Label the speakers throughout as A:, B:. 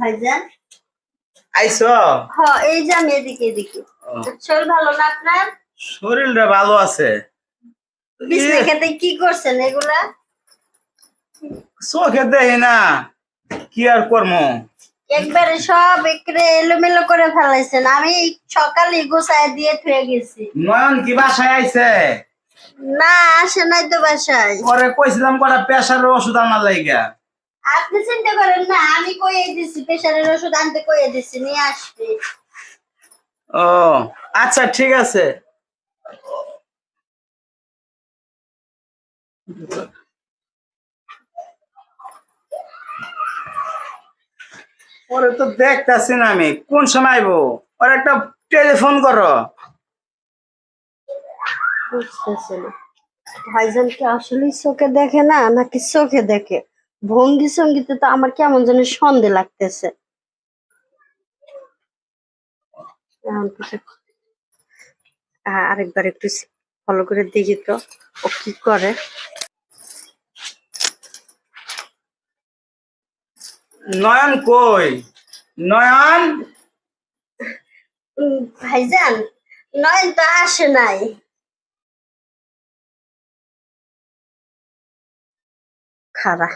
A: ভাইজান?
B: আইসো?
A: হ এই যে আমি এদিকে এদিকে। শরীর ভালো না আপনার?
B: শরীরটা ভালো আছে।
A: খেতে কি করছেন এগুলা?
B: চোখে দেখি না। কি আর করব?
A: একবারে সব একরে এলোমেলো করে ফেলাইছেন। আমি সকালে গোছায় দিয়ে থুয়ে গেছি।
B: নয়ন কি বাসায় আইছে?
A: না আসে নাই তো বাসায়।
B: পরে কইছিলাম কটা প্রেশারের ওষুধ আনার লাইগা।
A: আপনি চিন্তা করেন না আমি কইয়ে দিছি প্রেশারের ওষুধ আনতে কইয়ে দিছি নিয়ে আসবে।
B: ও আচ্ছা ঠিক আছে। ওরে তো দেখতাছি না আমি কোন সময় আইবো? ওর একটা টেলিফোন করো।
A: বুঝতেছি না। ভাইজান কি আসলেই চোখে দেখে না নাকি চোখে দেখে? ভঙ্গি সঙ্গীতে তো আমার কেমন যেন সন্দেহ লাগতেছে। আরেকবার একটু ফলো করে দেখি তো ও কি করে।
B: নয়ন কই? নয়ন?
A: ভাইজান নয়ন তো আসে নাই। খারা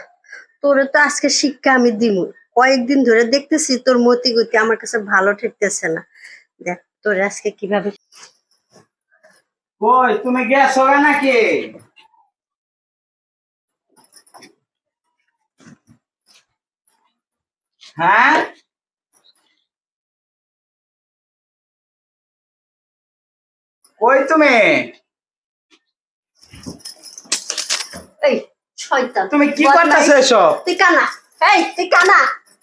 A: তোরে তো আজকে শিক্ষা আমি দিমু। কয়েকদিন ধরে দেখতেছি তোর মতি গতি আমার কাছে ভালো ঠেকতেছে না। দেখ তোর আজকে কীভাবে
B: কই তুমি গেছো নাকি? হ্যাঁ? কই তুমি?
A: এই শয়তান
B: তুমি কি। করতেছো এসব?
A: তুই কানা। এই তুই কানা।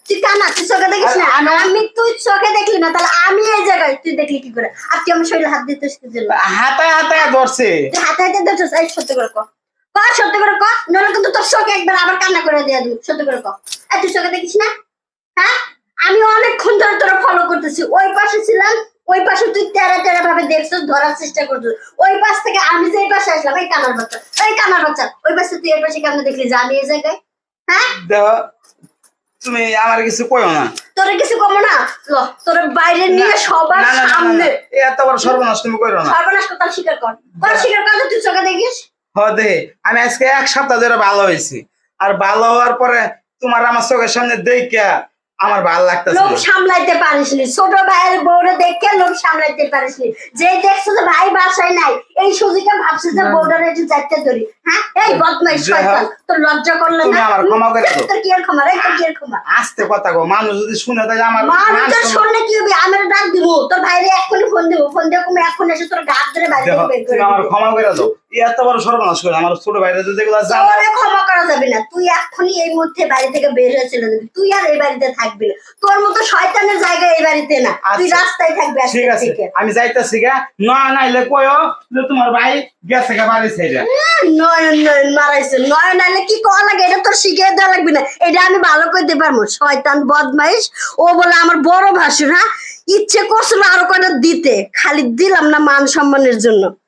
A: তুই কানা তুই চোখে দেখিস না?
B: আমি-
A: তুই চোখে দেখলি না তাহলে আমি এই জায়গায় তুই দেখলি কি করে? আর তুই আমার শরীরে হাত দিতে
B: হাতায় ধরছে।
A: হাতে হাতে ধরছিস? এই সত্যি করে করে কিন্তু তোর চোখে একবার আবার কান্না করে দিয়ে দিবি। সত্যি করে এই তুই চোখে দেখিস না? হ্যাঁ? আমি অনেকক্ষণ ধরে তোরা ফলো করতেছি। ওই পাশে ছিলাম ওই পাশে তুই তেরা তেরা ভাবে দেখছিস ধরার চেষ্টা করছিস। ওই পাশ থেকে আমি যে আসলাম এই কানার বাচ্চা। এই কানার বাচ্চা ওই পাশে তুই এই পাশে কেমন দেখলি? এই জায়গায় হ্যাঁ?
B: দেখো তুমি আমার কিছু কইও না।
A: তোরে কিছু কমো না? ল তোর বাইরে নিয়ে সবার সামনে।
B: এত বড় সর্বনাশ তুমি করো না।
A: সর্বনাশ কথা স্বীকার কর। কর স্বীকার কর তুই চোখে দেখিস।
B: হ দে। আমি আজকে এক সপ্তাহ ধরে ভালো হয়েছি। আর ভালো হওয়ার পরে তোমার আমার চোখের সামনে দেখে আমার ভালো লাগতেছে
A: লোক সামলাইতে পারিসনি ছোট ভাইয়ের বউরে দেখে লোক সামলাইতে পারিসনি যে দেখছ যে ভাই বাসায় নাই এই সুযোগে ভাবছে যে বউটার একটু যাইতে ধরি। হ্যাঁ? এই বদমাইশ শয়তান তোর লজ্জা করলে না?
B: আমার ক্ষমা করে দাও।
A: তোর কি আর ক্ষমা? রে তোর কি আর ক্ষমা?
B: আস্তে কথা গো মানুষ যদি শুনে তাহলে আমার মান সম্মান-
A: শুনলে কি হবে? আমার ডাক দিব। তোর ভাইরে এখনই ফোন দিব। ফোন দিয়ে তুমি এখন এসে তোর গাছ ধরে বাইরে বের করে
B: আমার ক্ষমা করে দাও। এত বড় সর্বনাশ করে আমার ছোট ভাইরা যদি এগুলো জানে
A: ক্ষমা করা যাবে না। তুই এখনই এই মুহূর্তে বাড়ি থেকে বের হয়ে চলে যাবি। তুই আর এই বাড়িতে থাকবি না। তোর মতো শয়তানের জায়গা এই বাড়িতে না। তুই
B: আচ্ছা।
A: রাস্তায় থাকবি
B: ঠিক আছে। আমি যাইতেছি গা। নয় নাইলে কয়ও যে তোমার ভাই গেছে গা বাড়ি ছেড়ে।
A: নয়ন নয়ন মারাইছে। নয়ন আইলে কি কওয়া লাগে? এটা তোর শিখিয়ে দেওয়া লাগবে না। এটা আমি ভালো করতে পারব। শয়তান বদমাইশ। ও বলে আমার বড় ভাসুর হ্যাঁ? ইচ্ছে করছিল আরও কয়টা দিতে। খালি দিলাম না মান সম্মানের জন্য।